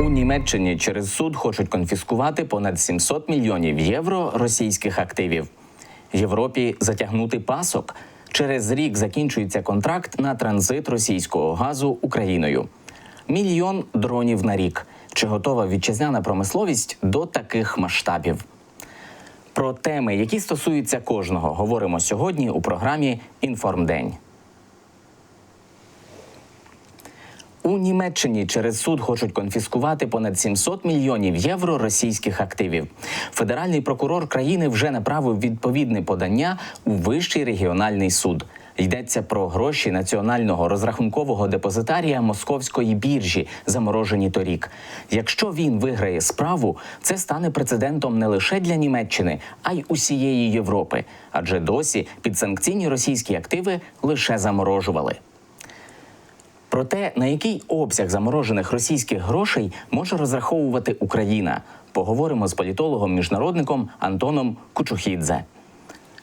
У Німеччині через суд хочуть конфіскувати понад 700 мільйонів євро російських активів. Європі затягнути пасок. Через рік закінчується контракт на транзит російського газу Україною. Мільйон дронів на рік. Чи готова вітчизняна промисловість до таких масштабів? Про теми, які стосуються кожного, говоримо сьогодні у програмі Інформдень. У Німеччині через суд хочуть конфіскувати понад 700 мільйонів євро російських активів. Федеральний прокурор країни вже направив відповідне подання у вищий регіональний суд. Йдеться про гроші національного розрахункового депозитарія московської біржі, заморожені торік. Якщо він виграє справу, це стане прецедентом не лише для Німеччини, а й усієї Європи, адже досі підсанкційні російські активи лише заморожували. Про те, на який обсяг заморожених російських грошей може розраховувати Україна, поговоримо з політологом-міжнародником Антоном Кучухідзе.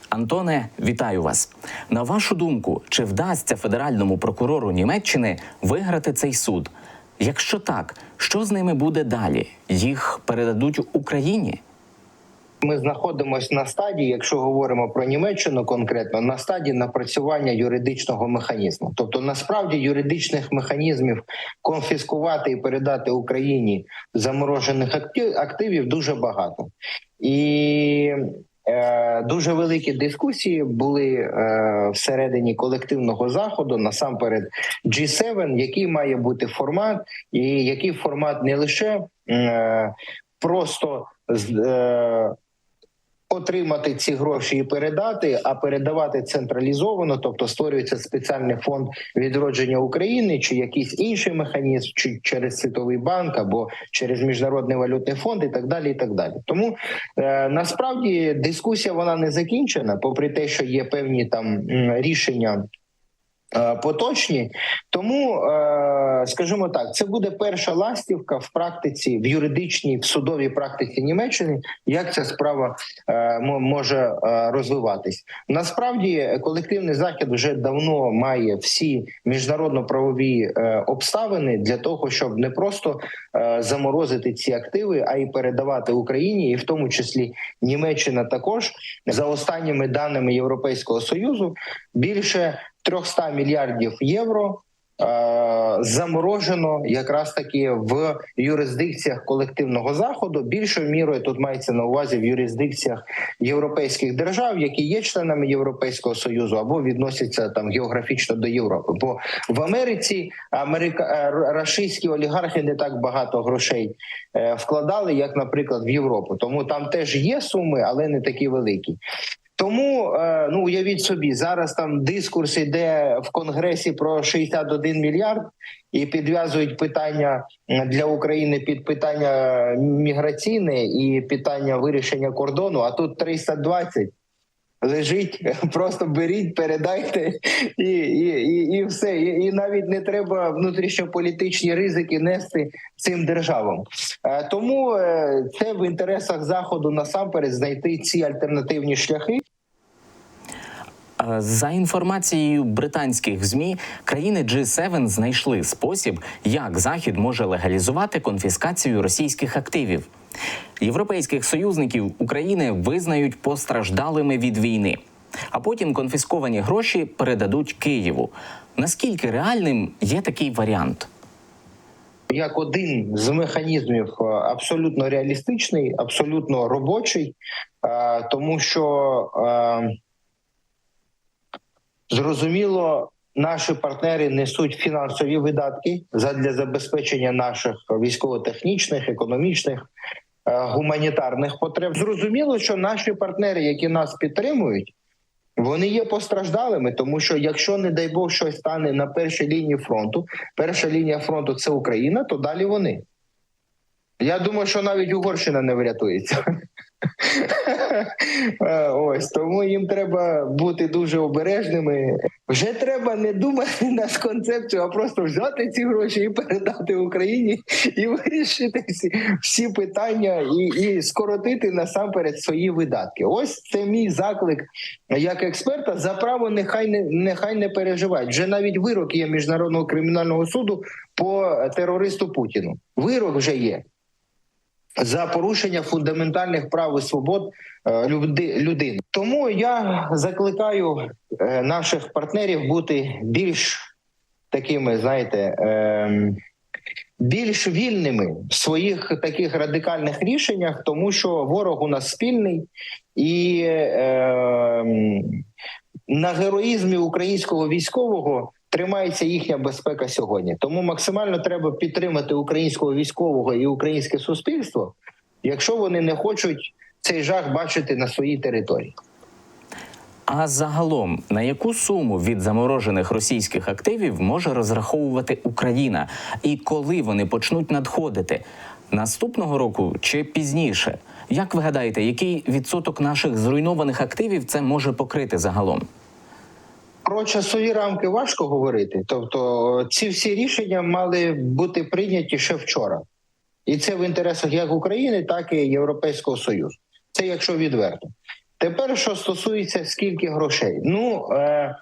Антоне, вітаю вас. На вашу думку, чи вдасться федеральному прокурору Німеччини виграти цей суд? Якщо так, що з ними буде далі? Їх передадуть Україні? Ми знаходимося на стадії, якщо говоримо про Німеччину конкретно, на стадії напрацювання юридичного механізму. Тобто, насправді юридичних механізмів конфіскувати і передати Україні заморожених актив- активів дуже багато. І е, дуже великі дискусії були е, всередині колективного заходу, насамперед G7, який має бути формат, і який формат не лише е, просто з- е, отримати ці гроші і передати, а передавати централізовано, тобто створюється спеціальний фонд відродження України, чи якийсь інший механізм, чи через світовий банк або через міжнародний валютний фонд, і так далі. І так далі. Тому е, насправді дискусія вона не закінчена, попри те, що є певні там рішення. Е, Поточні, тому е, скажімо так, це буде перша ластівка в практиці, в юридичній, в судовій практиці Німеччини, як ця справа е, може розвиватись. Насправді, колективний захід вже давно має всі міжнародно-правові обставини для того, щоб не просто заморозити ці активи, а й передавати Україні, і в тому числі Німеччина також за останніми даними Європейського союзу більше 300 мільярдів євро. е, Заморожено якраз таки в юрисдикціях колективного заходу. Більшою мірою тут мається на увазі в юрисдикціях європейських держав, які є членами Європейського союзу або відносяться там географічно до Європи. Бо в Америці Америка е, рашистські олігархи не так багато грошей е, вкладали, як, наприклад, в Європу. Тому там теж є суми, але не такі великі. Тому е, ну уявіть собі, зараз там дискурс іде в конгресі про 61 мільярд і підв'язують питання для України під питання міграційне і питання вирішення кордону. А тут 320 лежить, просто беріть, передайте, і, і, і, і все. І, і навіть не треба внутрішньополітичні ризики нести цим державам. Е, Тому е, це в інтересах заходу насамперед знайти ці альтернативні шляхи. Е, За інформацією британських змі, країни G7 знайшли спосіб, як Захід може легалізувати конфіскацію російських активів. Європейських союзників України визнають постраждалими від війни, а потім конфісковані гроші передадуть Києву. Наскільки реальним є такий варіант? як один з механізмів е, абсолютно реалістичний, абсолютно робочий, е, тому що зрозуміло. Наші партнери несуть фінансові видатки для забезпечення наших військово-технічних, економічних, е, гуманітарних потреб. Зрозуміло, що наші партнери, які нас підтримують, вони є постраждалими, тому що якщо, не дай Бог, щось стане на першій лінії фронту, перша лінія фронту це Україна, то далі вони. Я думаю, що навіть Угорщина не врятується. Ось тому їм треба бути дуже обережними. Вже треба не думати над концепцію, а просто взяти ці гроші і передати Україні і вирішити всі, всі питання і, і скоротити насамперед свої видатки. Ось це мій заклик як експерта. За право нехай не нехай не переживають. Вже навіть вирок є міжнародного кримінального суду по терористу Путіну. Вирок вже є за порушення фундаментальних прав і свобод е, люди- людини. Тому я закликаю е, наших партнерів бути більш такими, знаєте, ем, більш вільними в своїх таких радикальних рішеннях, тому що ворог у нас спільний і ем, на героїзмі українського військового. Тримається їхня безпека сьогодні, тому максимально треба підтримати українського військового і українське суспільство, якщо вони не хочуть цей жах бачити на своїй території. А загалом на яку суму від заморожених російських активів може розраховувати Україна, і коли вони почнуть надходити наступного року чи пізніше? Як ви гадаєте, який відсоток наших зруйнованих активів це може покрити загалом? Про часові рамки важко говорити. Тобто, ці всі рішення мали бути прийняті ще вчора, і це в інтересах як України, так і Європейського Союзу. Це якщо відверто. Тепер, що стосується скільки грошей, ну е,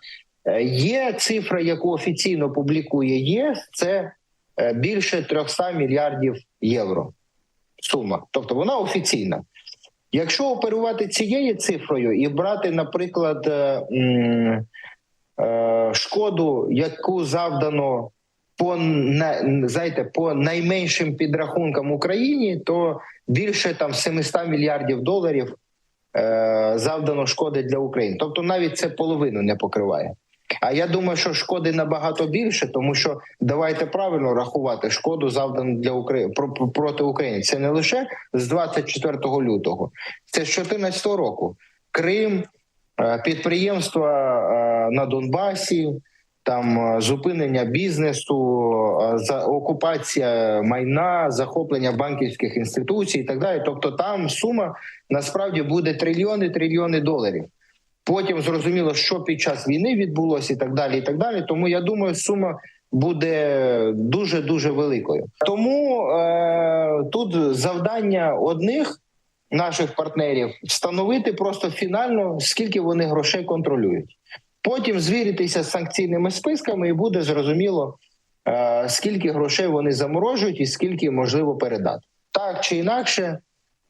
е, є цифра, яку офіційно публікує ЄС, це е, більше 300 мільярдів євро. Сума, тобто вона офіційна. Якщо оперувати цією цифрою і брати, наприклад, е, шкоду, яку завдано по на- знаєте, по найменшим підрахункам Україні, то більше там 700 мільярдів доларів е, завдано шкоди для України. Тобто навіть це половину не покриває. А я думаю, що шкоди набагато більше, тому що давайте правильно рахувати шкоду завдану для України проти України. Це не лише з 24 лютого, це з 2014 року. Крим, е, підприємства е, на Донбасі, там е, зупинення бізнесу, е, окупація майна, захоплення банківських інституцій і так далі. Тобто, там сума насправді буде трильйони трильйони доларів. Потім зрозуміло, що під час війни відбулося, і так далі. І так далі. Тому я думаю, сума буде дуже дуже великою. Тому е, тут завдання одних наших партнерів встановити просто фінально, скільки вони грошей контролюють. Потім звіритися з санкційними списками, і буде зрозуміло, е, скільки грошей вони заморожують і скільки можливо передати. Так чи інакше,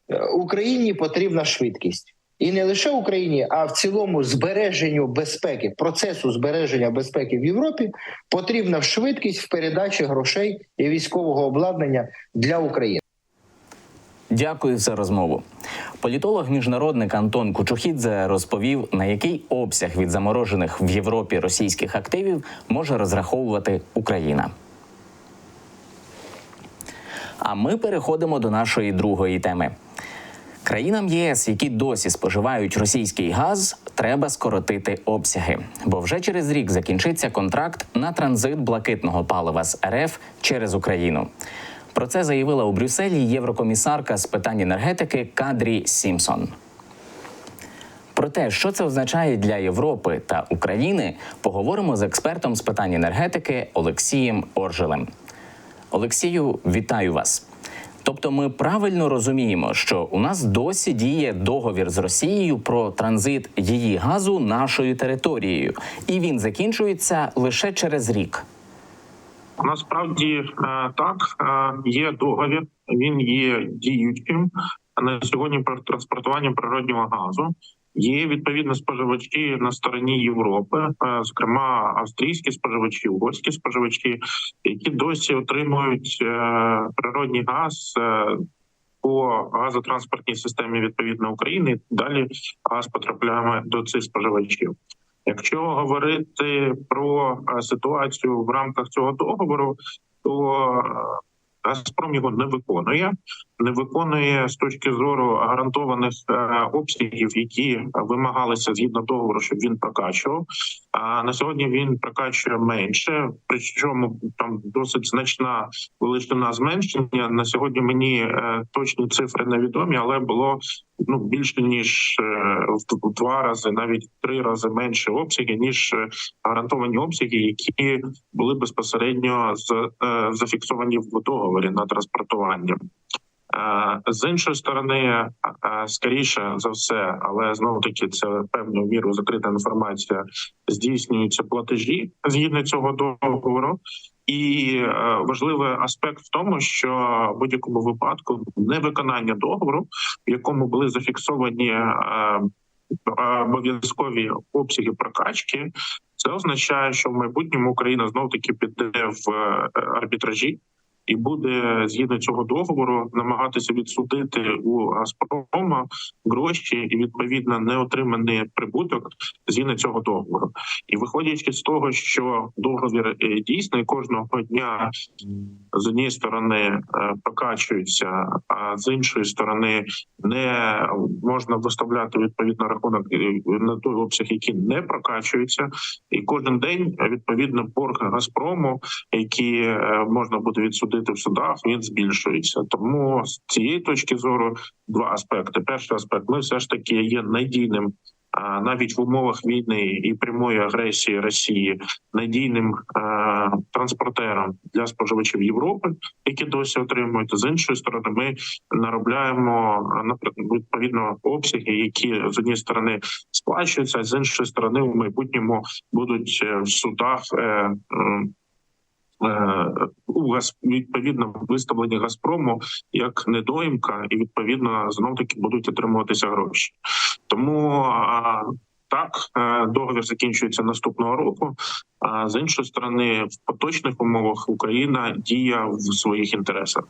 е, Україні потрібна швидкість. І не лише Україні, а в цілому збереженню безпеки, процесу збереження безпеки в Європі потрібна швидкість в передачі грошей і військового обладнання для України. Дякую за розмову. Політолог-міжнародник Антон Кучухідзе розповів, на який обсяг від заморожених в Європі російських активів може розраховувати Україна. А ми переходимо до нашої другої теми. Країнам ЄС, які досі споживають російський газ, треба скоротити обсяги, бо вже через рік закінчиться контракт на транзит блакитного палива з РФ через Україну. Про це заявила у Брюсселі єврокомісарка з питань енергетики Кадрі Сімсон. Про те, що це означає для Європи та України, поговоримо з експертом з питань енергетики Олексієм Оржелем. Олексію, вітаю вас. Тобто, ми правильно розуміємо, що у нас досі діє договір з Росією про транзит її газу нашою територією, і він закінчується лише через рік. Насправді е, так е, є договір. Він є діючим на сьогодні про транспортування природнього газу. Є відповідно споживачі на стороні Європи, е, зокрема австрійські споживачі, угорські споживачі, які досі отримують природний газ по газотранспортній системі відповідно України. Далі газ потрапляє до цих споживачів. Якщо говорити про е, ситуацію в рамках цього договору, то е, Газпром його не виконує. Не виконує з точки зору гарантованих е, обсягів, які вимагалися згідно договору, щоб він прокачував. А на сьогодні він прокачує менше, причому там досить значна величина зменшення. На сьогодні мені е, точні цифри невідомі, але було ну більше ніж е, в два рази, навіть три рази менше обсяги, ніж гарантовані обсяги, які були безпосередньо зафіксовані в договорі на транспортування. З іншої сторони, скоріше за все, але знову таки це певною мірою закрита інформація. Здійснюються платежі згідно цього договору, і е, важливий аспект в тому, що в будь-якому випадку невиконання договору, в якому були зафіксовані е, е, обов'язкові обсяги прокачки, це означає, що в майбутньому Україна знов таки піде в арбітражі і буде згідно цього договору намагатися відсудити у Газпрома гроші і відповідно неотриманий прибуток згідно цього договору. І виходячи з того, що договір е, дійсний кожного дня з однієї сторони е, прокачується, а з іншої сторони не можна виставляти відповідно рахунок е, на той обсяг, який не прокачується, і кожен день відповідно борг Газпрому, який можна буде відсудити в судах, він збільшується. Тому з цієї точки зору два аспекти: перший аспект, ми все ж таки є надійним. Навіть в умовах війни і прямої агресії Росії надійним е, транспортером для споживачів Європи, які досі отримують з іншої сторони, ми наробляємо е, відповідно обсяги, які з однієї сторони сплачуються, а з іншої сторони в майбутньому будуть е, в судах. Е, у відповідно виставлені Газпрому як недоїмка, і відповідно знов таки будуть отримуватися гроші. Тому так е, договір закінчується наступного року. А з іншої сторони, в поточних умовах Україна діє в своїх інтересах.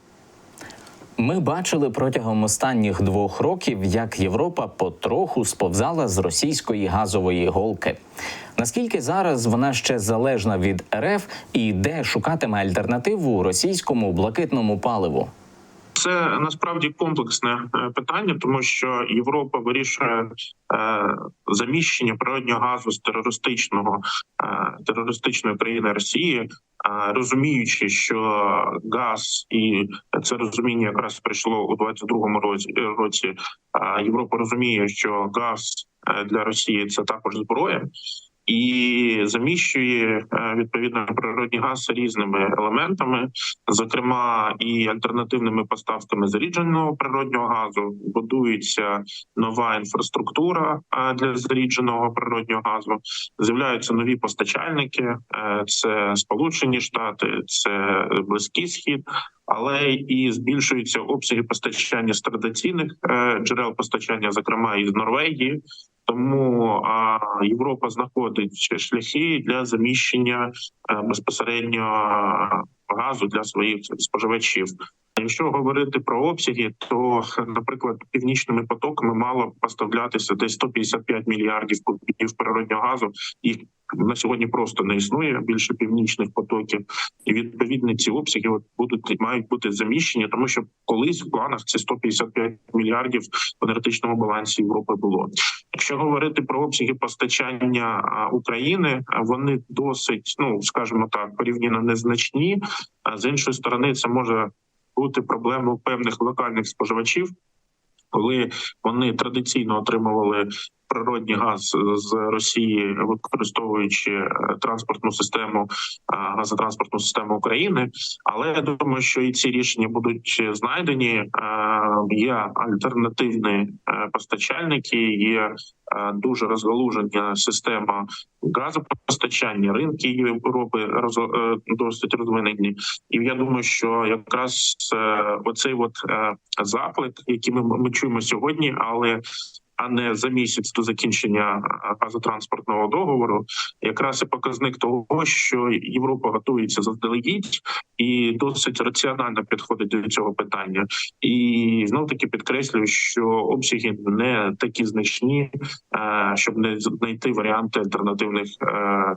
Ми бачили протягом останніх двох років, як Європа потроху сповзала з російської газової голки. Наскільки зараз вона ще залежна від РФ і де шукатиме альтернативу російському блакитному паливу? Це насправді комплексне е, питання, тому що Європа вирішує е, заміщення природнього газу з терористичного е, терористичної країни Росії, розуміючи, що газ і це розуміння якраз прийшло у 22-му році. році. Європа розуміє, що газ для Росії це також зброя. І заміщує е, відповідно природний газ різними елементами, зокрема і альтернативними поставками зарідженого природнього газу. Будується нова інфраструктура е, для зарідженого природнього газу. З'являються нові постачальники: е, це Сполучені Штати, це Близький Схід. Але і збільшуються обсяги постачання з традиційних джерел постачання, зокрема із Норвегії. Тому а, Європа знаходить шляхи для заміщення а, безпосередньо е, газу для своїх споживачів. Якщо говорити про обсяги, то, наприклад, північними потоками мало поставлятися десь 155 мільярдів кубів природнього газу. Їх на сьогодні просто не існує більше північних потоків, і відповідно ці обсяги будуть мають бути заміщені, тому що колись в планах ці 155 мільярдів в енергетичному балансі Європи було. Якщо говорити про обсяги постачання України, вони досить, ну скажімо так, порівняно незначні. А з іншої сторони, це може бути проблемою певних локальних споживачів, коли вони традиційно отримували природний газ з Росії, використовуючи е, транспортну систему е, газотранспортну систему України. Але я думаю, що і ці рішення будуть знайдені. Е, Є альтернативні е, постачальники, є е, дуже розгалужена система газопостачання, ринки Європи е, досить розвинені. І я думаю, що якраз е, оцей от е, заклик, який ми, ми чуємо сьогодні, але а не за місяць до закінчення е, газотранспортного договору, якраз і показник того, що Європа готується заздалегідь і досить раціонально підходить до цього питання. І знов таки підкреслюю, що обсяги не такі значні, е, щоб не знайти варіанти альтернативних е,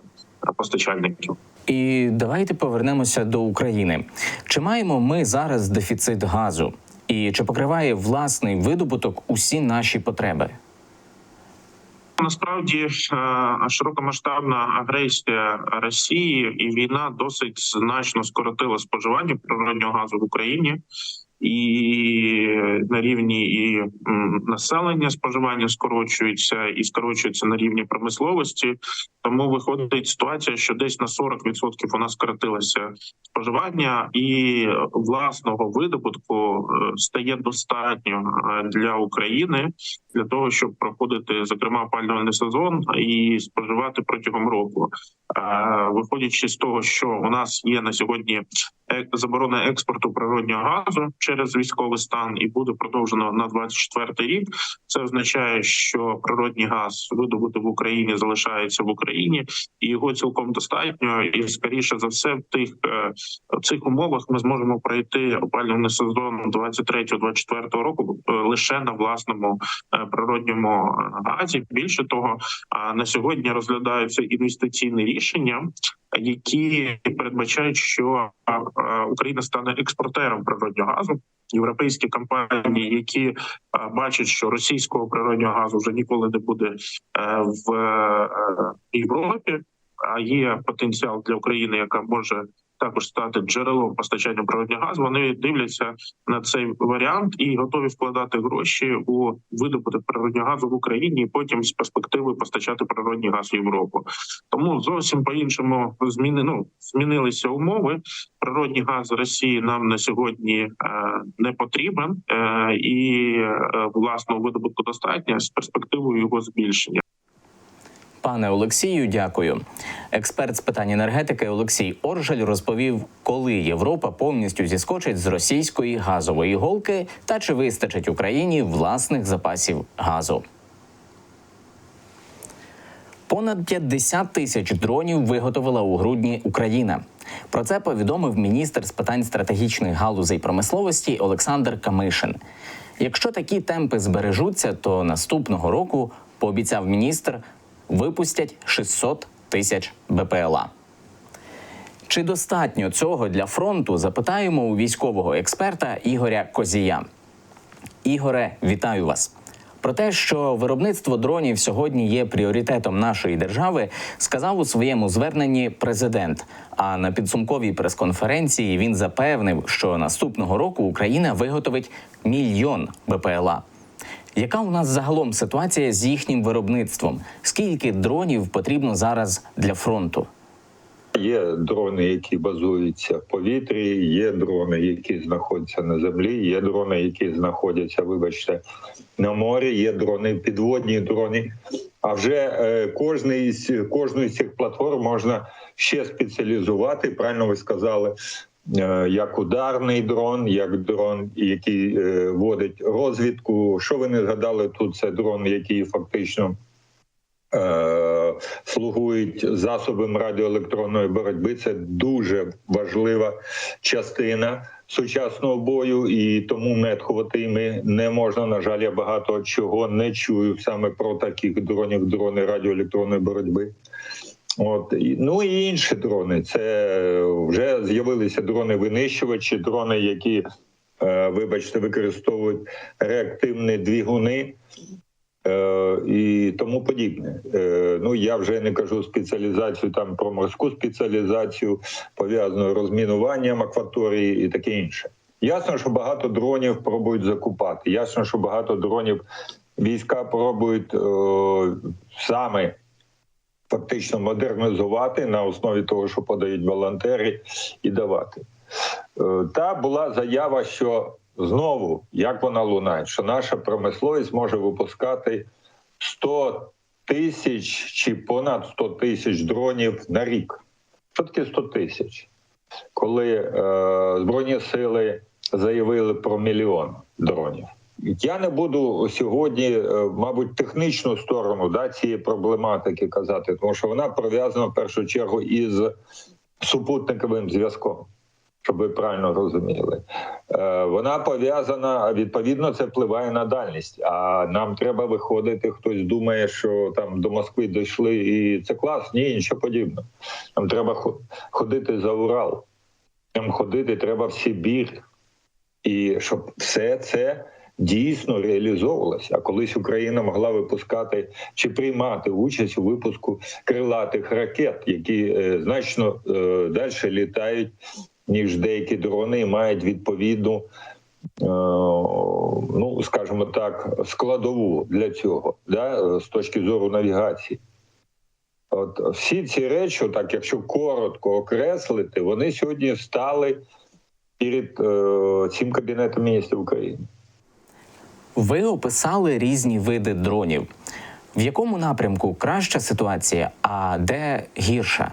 постачальників. І давайте повернемося до України. Чи маємо ми зараз дефіцит газу? І чи покриває власний видобуток усі наші потреби? Насправді е, широкомасштабна агресія Росії і війна досить значно скоротила споживання природнього газу в Україні. І на рівні і населення споживання скорочується, і скорочується на рівні промисловості. Тому виходить ситуація, що десь на 40% у нас скоротилося споживання, і власного видобутку е, стає достатньо е, для України для того, щоб проходити зокрема опалювальний сезон і споживати протягом року. Е, Виходячи з того, що у нас є на сьогодні заборона експорту природнього газу через військовий стан, і буде продовжено на 24 рік. Це означає, що природний газ видобути в Україні залишається в Україні, і його цілком достатньо. І скоріше за все, в тих е, в цих умовах ми зможемо пройти опалювальний сезон 23-24 року е, лише на власному е, природньому газі. Більше того, на сьогодні розглядаються інвестиційні рішення, які передбачають, що Україна стане експортером природнього газу. Європейські компанії, які бачать, що російського природнього газу вже ніколи не буде е, в е, Європі, а є потенціал для України, яка може також стати джерелом постачання природнього газу. Вони дивляться на цей варіант і готові вкладати гроші у видобуток природнього газу в Україні, і потім з перспективи постачати природний газ в Європу. Тому зовсім по іншому зміни ну, змінилися умови. Природний газ Росії нам на сьогодні е, не потрібен, е, і е, власного видобутку достатньо з перспективою його збільшення. Пане Олексію, дякую. Експерт з питань енергетики Олексій Оржель розповів, коли Європа повністю зіскочить з російської газової голки та чи вистачить Україні власних запасів газу. Понад 50 тисяч дронів виготовила у грудні Україна. Про це повідомив міністр з питань стратегічних галузей промисловості Олександр Камишин. Якщо такі темпи збережуться, то наступного року, пообіцяв міністр, випустять 600 тисяч БПЛА. Чи достатньо цього для фронту? Запитаємо у військового експерта Ігоря Козія. Ігоре, вітаю вас. Про те, що виробництво дронів сьогодні є пріоритетом нашої держави, сказав у своєму зверненні президент. А на підсумковій прес-конференції він запевнив, що наступного року Україна виготовить мільйон БПЛА. Яка у нас загалом ситуація з їхнім виробництвом? Скільки дронів потрібно зараз для фронту? Є дрони, які базуються в повітрі, є дрони, які знаходяться на землі, є дрони, які знаходяться, вибачте, на морі, є дрони, підводні дрони. А вже е, кожний із кожну з цих платформ можна ще спеціалізувати. Правильно ви сказали, як ударний дрон, як дрон, який е, водить розвідку. Що ви не згадали тут? Це дрон, який фактично е, слугують засобом радіоелектронної боротьби. Це дуже важлива частина сучасного бою, і тому нетхувати ми не можна. На жаль, я багато чого не чую саме про таких дронів, дрони радіоелектронної боротьби. От ну і інші дрони. Це вже з'явилися дрони-винищувачі, дрони, які, е, вибачте, використовують реактивні двигуни е, і тому подібне. Е, ну я вже не кажу спеціалізацію там про морську спеціалізацію, пов'язану розмінуванням акваторії і таке інше. Ясно, що багато дронів пробують закупати. Ясно, що багато дронів війська пробують саме фактично модернізувати на основі того, що подають волонтери, і давати. Е, Та була заява, що знову як вона лунає, що наша промисловість може випускати 100 тисяч чи понад 100 тисяч дронів на рік. Що таке 100 тисяч? Коли е, Збройні сили заявили про мільйон дронів. Я не буду сьогодні, е, мабуть, технічну сторону да, цієї проблематики казати, тому що вона пов'язана в першу чергу із супутниковим зв'язком щоб ви правильно розуміли. Е, Вона пов'язана відповідно, це впливає на дальність. А нам треба виходити. Хтось думає, що там до Москви дійшли, і це клас. Ні, нічого подібного. Нам треба ходити за Урал. Нам ходити треба в Сибір. і щоб все це дійсно реалізовувалося. А колись Україна могла випускати чи приймати участь у випуску крилатих ракет, які е, значно е, далі літають, ніж деякі дрони, і мають відповідну. е, Ну, скажімо так, складову для цього, да, з точки зору навігації. От всі ці речі, так якщо коротко окреслити, вони сьогодні стали перед е, цим кабінетом міністрів України. Ви описали різні види дронів. В якому напрямку краща ситуація, а де гірша?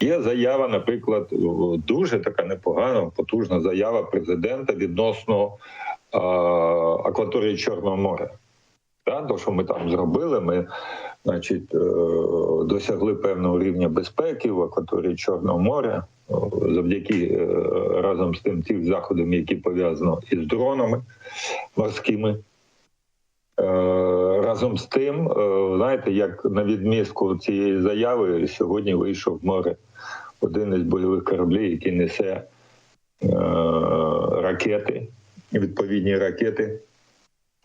Є заява, наприклад, дуже така непогана, потужна заява президента відносно е, акваторії Чорного моря. Да, то, що ми там зробили, ми значить, е, досягли певного рівня безпеки в акваторії Чорного моря завдяки е, разом з тим тим заходам, які пов'язано із дронами морськими. Е, Разом з тим, е, знаєте, як на відмістку цієї заяви сьогодні вийшов в море один із бойових кораблів, який несе ракети, відповідні ракети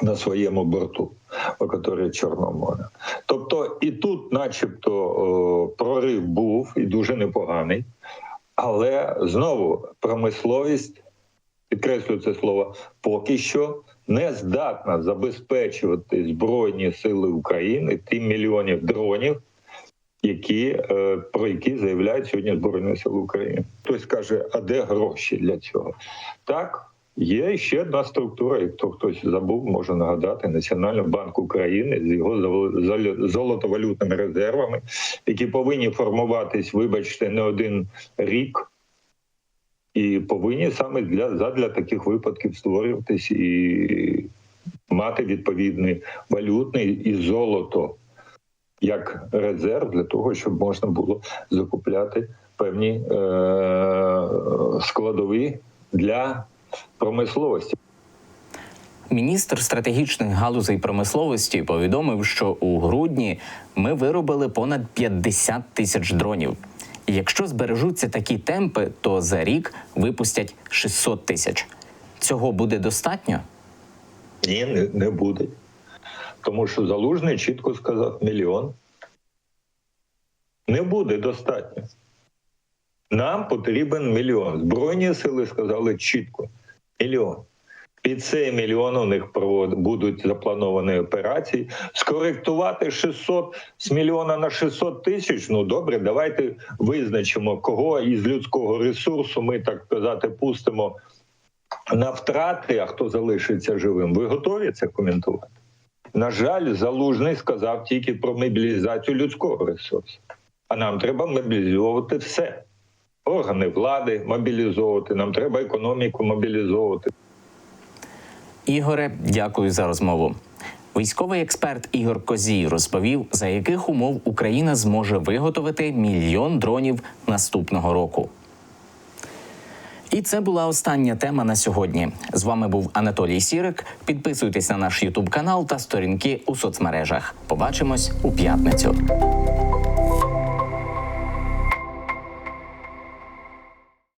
на своєму борту, акваторії Чорного моря. Тобто і тут, начебто, прорив був і дуже непоганий, але знову промисловість, підкреслюю це слово, поки що не здатна забезпечувати Збройні Сили України тим мільйонів дронів, які, е, про які заявляють сьогодні Збройні Сили України. Хтось каже, а де гроші для цього? Так, є ще одна структура, як то хтось забув, може нагадати Національний банк України з його зол- зол- золотовалютними резервами, які повинні формуватись, вибачте, не один рік. І повинні саме для задля таких випадків створюватись і мати відповідний валютний і золото як резерв для того, щоб можна було закупляти певні е- складові для промисловості. Міністр стратегічних галузей промисловості повідомив, що у грудні ми виробили понад 50 тисяч дронів. І якщо збережуться такі темпи, то за рік випустять 600 тисяч. Цього буде достатньо? Ні, не, не буде. Тому що залужний чітко сказав мільйон. Не буде достатньо. Нам потрібен мільйон. Збройні сили сказали чітко: мільйон. Під цей мільйон у них будуть заплановані операції. Скоректувати 600 з мільйона на 600 тисяч. Ну добре, давайте визначимо, кого із людського ресурсу ми так казати пустимо на втрати, а хто залишиться живим. Ви готові це коментувати? На жаль, залужний сказав тільки про мобілізацію людського ресурсу. А нам треба мобілізовувати все. Органи влади мобілізовувати, нам треба економіку мобілізовувати. Ігоре, дякую за розмову. Військовий експерт Ігор Козій розповів, за яких умов Україна зможе виготовити мільйон дронів наступного року. І це була остання тема на сьогодні. З вами був Анатолій Сірик. Підписуйтесь на наш Ютуб канал та сторінки у соцмережах. Побачимось у п'ятницю.